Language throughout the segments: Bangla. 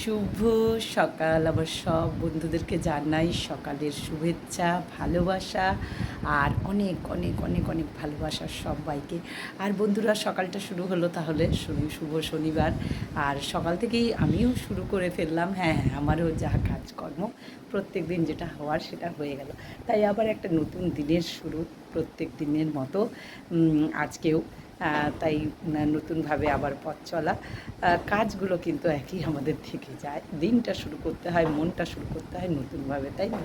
শুভ সকাল। আমার সব বন্ধুদেরকে জানাই সকালের শুভেচ্ছা, ভালোবাসা আর অনেক অনেক অনেক অনেক ভালোবাসা সবাইকে। আর বন্ধুরা, সকালটা শুরু হলো তাহলে শুভ শনিবার। আর সকাল থেকেই আমিও শুরু করে ফেললাম। হ্যাঁ হ্যাঁ আমারও যা কাজকর্ম প্রত্যেক দিন যেটা হওয়ার সেটা হয়ে গেল। তাই আবার একটা নতুন দিনের শুরু প্রত্যেক দিনের মতো। আজকেও তাই নতুনভাবে আবার পথ চলা। কাজগুলো কিন্তু একই আমাদের থেকে যায়। দিনটা শুরু করতে হয়, মনটা শুরু করতে হয় নতুনভাবে, তাই না?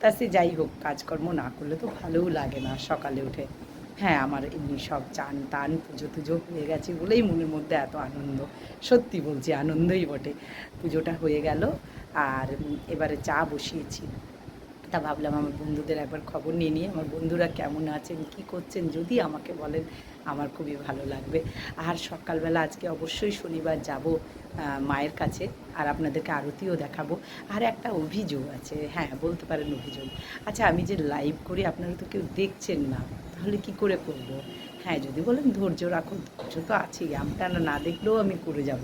তা সে যাই হোক, কাজকর্ম না করলে তো ভালোও লাগে না সকালে উঠে। হ্যাঁ আমার এমনি সব চান টান, পুজো টুজো হয়ে গেছে বলেই মনের মধ্যে এত আনন্দ। সত্যি বলছি, আনন্দই বটে। পুজোটা হয়ে গেল, আর এবারে চা বসিয়েছি। তা ভাবলাম আমার বন্ধুদের একবার খবর নিয়ে নিয়ে আমার বন্ধুরা কেমন আছেন কি করছেন, যদি আমাকে বলেন, আমার খুবই ভালো লাগবে। আর সকালবেলা আজকে অবশ্যই শনিবার যাব মায়ের কাছে, আর আপনাদেরকে আরতিও দেখাবো। আর একটা অভিযোগ আছে হ্যাঁ বলতে পারেন অভিযোগ। আচ্ছা আমি যে লাইভ করি, আপনারা তো কেউ দেখছেন না, তাহলে কি করে করব? হ্যাঁ যদি বলেন ধৈর্য রাখুন, ধৈর্য তো আছেই। আপনারা না দেখলেও আমি করে যাব।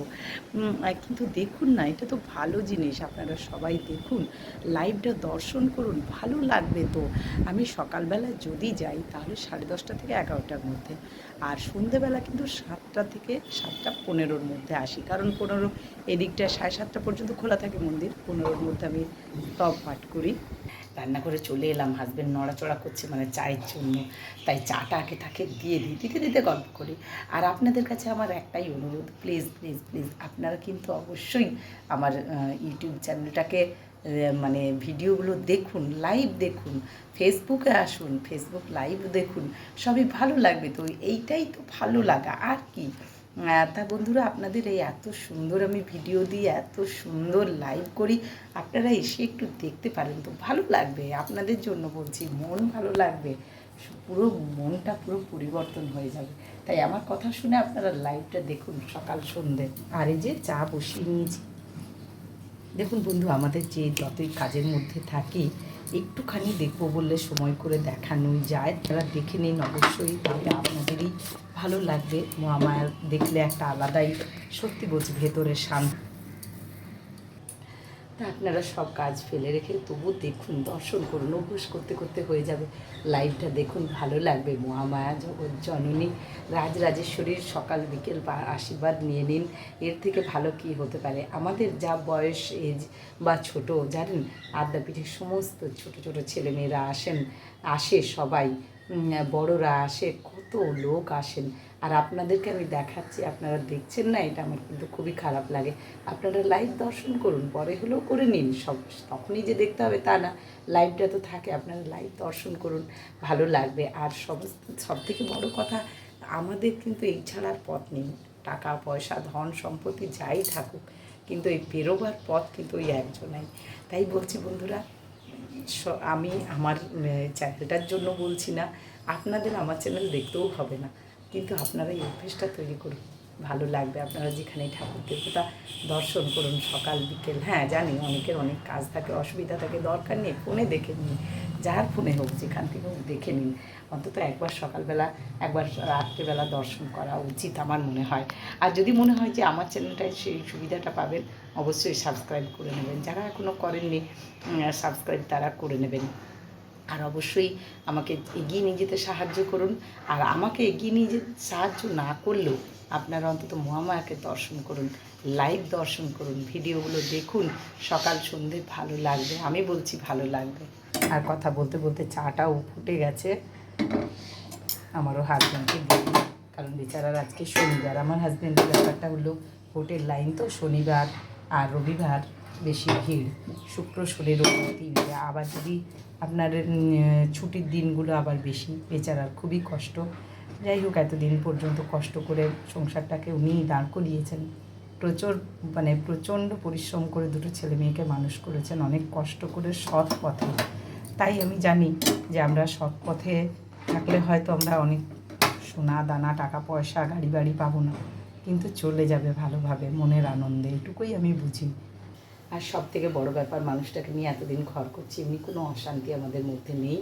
কিন্তু দেখুন না, এটা তো ভালো জিনিস, আপনারা সবাই দেখুন। লাইভটা দর্শন করুন, ভালো লাগবে তো। আমি সকালবেলা যদি যাই, তাহলে সাড়ে দশটা থেকে এগারোটার মধ্যে। আর সন্ধেবেলা কিন্তু সাতটা থেকে সাতটা পনেরোর মধ্যে আসি। কারণ পনেরো, এদিকটা সাড়ে সাতটা পর্যন্ত খোলা থাকে মন্দির, পনেরোর মধ্যে আমি তব পাঠ করি। রান্না করে চলে এলাম হাজব্যান্ড নড়াচড়া করছে মানে চায়ের জন্য। তাই চাটা আগে তাকে দিয়ে দিই, দিতে দিতে গল্প করি। আর আপনাদের কাছে আমার একটাই অনুরোধ প্লিজ প্লিজ প্লিজ আপনারা কিন্তু অবশ্যই আমার ইউটিউব চ্যানেলটাকে মানে ভিডিওগুলো দেখুন লাইভ দেখুন ফেসবুকে আসুন ফেসবুক লাইভ দেখুন, সবই ভালো লাগবে। তো এইটাই তো ভালো লাগা। আর কি? তা বন্ধুরা, আপনাদের এই এত সুন্দর আমি ভিডিও দিই এত সুন্দর লাইভ করি, আপনারা এসে একটু দেখতে পারেন তো, ভালো লাগবে। আপনাদের জন্য বলছি, মন ভালো লাগবে। পুরো মনটা পুরো পরিবর্তন হয়ে যাবে। তাই আমার কথা শুনে আপনারা লাইভটা দেখুন সকাল সন্ধ্যে আর এই যে চা বসিয়ে নিয়েছি। দেখুন বন্ধু, আমাদের যে যতই কাজের মধ্যে থাকি, একটুখানি দেখব বললে সময় করে দেখানোই যায়। তারা দেখে নিন অবশ্যই তাহলে আপনাদেরই ভালো লাগবে। মহামায়া দেখলে একটা আলাদাই সত্যি বলছি ভেতরে শান্ত। তা আপনারা সব কাজ ফেলে রেখে তবু দেখুন, দর্শন করুন, অভ্যাস করতে করতে হয়ে যাবে। লাইভটা দেখুন, ভালো লাগবে। মহামায়া জগৎ জননী রাজরাজেশ্বরীর সকাল বিকেল বা আশীর্বাদ নিয়ে নিন। এর থেকে ভালো কি হতে পারে? আমাদের যা বয়স, এজ বা ছোট, জানেন? আদ্যাপীঠের সমস্ত ছোট ছোট ছেলেমেয়েরা আসেন, আসে সবাই। বড়রা আসে, কত লোক আসেন। আর আপনাদেরকে আমি দেখাচ্ছি, আপনারা দেখছেন না, এটা আমার কিন্তু খুবই খারাপ লাগে। আপনারা লাইভ দর্শন করুন, পরে হলেও করে নিন, সব, তখনই যে দেখতে হবে তা না। লাইভটা তো থাকে, আপনারা লাইভ দর্শন করুন, ভালো লাগবে। আর সমস্ত সব থেকে বড় কথা, আমাদের কিন্তু এই ছাড়ার পথ নেই। টাকা, পয়সা, ধন, সম্পত্তি যাই থাকুক, কিন্তু এই বেরোবার পথ কিন্তু ওই একজনাই। তাই বলছি বন্ধুরা আমি আমার চ্যানেলটার জন্য বলছি না, আপনাদের আমার চ্যানেল দেখতেও হবে না। কিন্তু আপনারা এই অভ্যেসটা তৈরি করুন। ভালো লাগবে আপনারা যেখানে ঠাকুর দেবতা দর্শন করুন সকাল, বিকেল। হ্যাঁ জানি অনেকের অনেক কাজ থাকে, অসুবিধা থাকে, দরকার নেই, ফোনে দেখে নিন। যার ফোনে হোক, যেখান থেকে হোক, দেখে নিন। অন্তত একবার সকালবেলা, একবার রাত্রেবেলা দর্শন করা উচিত আমার মনে হয়। আর যদি মনে হয় যে আমার চ্যানেলটায় সেই সুবিধাটা পাবেন, অবশ্যই সাবস্ক্রাইব করে নেবেন। যারা এখনও করেননি সাবস্ক্রাইব তারা করে নেবেন। আর অবশ্যই আমাকে এগিয়ে নিয়ে যেতে সাহায্য করুন। আর আমাকে এগিয়ে নিয়ে যেতে সাহায্য না করলেও আপনারা অন্তত মহামায়াকে দর্শন করুন, লাইভ দর্শন করুন, ভিডিওগুলো দেখুন। সকাল, সন্ধে ভালো লাগবে, আমি বলছি ভালো লাগবে। আর কথা বলতে বলতে চাটাও ফুটে গেছে। আমারও হাজব্যান্ডকে দিই কারণ বেচারার আজকে শনিবার। আমার হাজব্যান্ডের ব্যাপারটা হলো হোটেল লাইন তো শনিবার আর রবিবার। বেশি ভিড়। শুক্র, শনি, রবি আবার যদি আপনার ছুটির দিনগুলো আবার বেশি, বেচারার খুবই কষ্ট। যাই হোক, এতদিন পর্যন্ত কষ্ট করে সংসারটাকে উনিই দাঁড় করিয়েছেন। প্রচুর মানে প্রচণ্ড পরিশ্রম করে দুটো ছেলে মেয়েকে মানুষ করেছেন। অনেক কষ্ট করে সৎ পথে। তাই আমি জানি যে আমরা সৎ পথে থাকলে হয়তো আমরা অনেক সোনা, দানা, টাকা, পয়সা, গাড়ি বাড়ি পাবো না। কিন্তু চলে যাবে ভালোভাবে, মনের আনন্দে। এটুকুই আমি বুঝি। আর সব থেকে বড় ব্যাপার, মানুষটাকে নিয়ে এতদিন ঘর করছি, এমনি কোনো অশান্তি আমাদের মধ্যে নেই।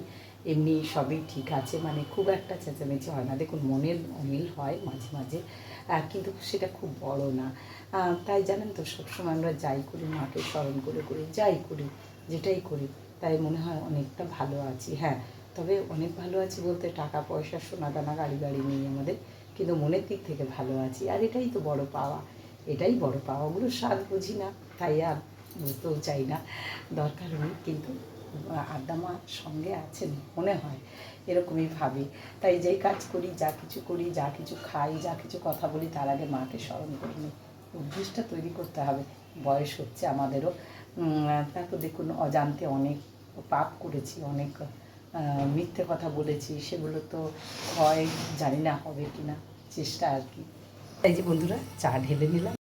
এমনি সবই ঠিক আছে মানে খুব একটা চেঁচামেচি হয় না। দেখুন, মনের অমিল হয় মাঝে মাঝে কিন্তু সেটা খুব বড় না। তাই জানেন তো, সবসময় আমরা যাই করি, মাকে স্মরণ করে করি, যাই করি, যেটাই করি, তাই মনে হয় অনেকটা ভালো আছি। হ্যাঁ তবে অনেক ভালো আছি বলতে টাকা, পয়সা সোনা দানা গাড়ি গাড়ি নেই আমাদের, কিন্তু মনের দিক থেকে ভালো আছি। আর এটাই তো বড় পাওয়া, এটাই বড় পাওয়াগুলো স্বাদ বুঝি না, তাই আর বুঝতেও চাই না। দরকার নেই কিন্তু আড্ডা মা সঙ্গে আছেন মনে হয় এরকমই ভাবি। তাই যেই কাজ করি যা কিছু করি যা কিছু খাই যা কিছু কথা বলি তার আগে মাকে স্মরণ করি নিই অভ্যেসটা তৈরি করতে হবে বয়স হচ্ছে আমাদেরও। উম, তারপর দেখুন অজান্তে অনেক পাপ করেছি অনেক মিথ্যে কথা বলেছি সেগুলো তো হয় জানি না হবে কি না চেষ্টা আর কি। তাই যে বন্ধুরা চা ঢেলে নিলাম।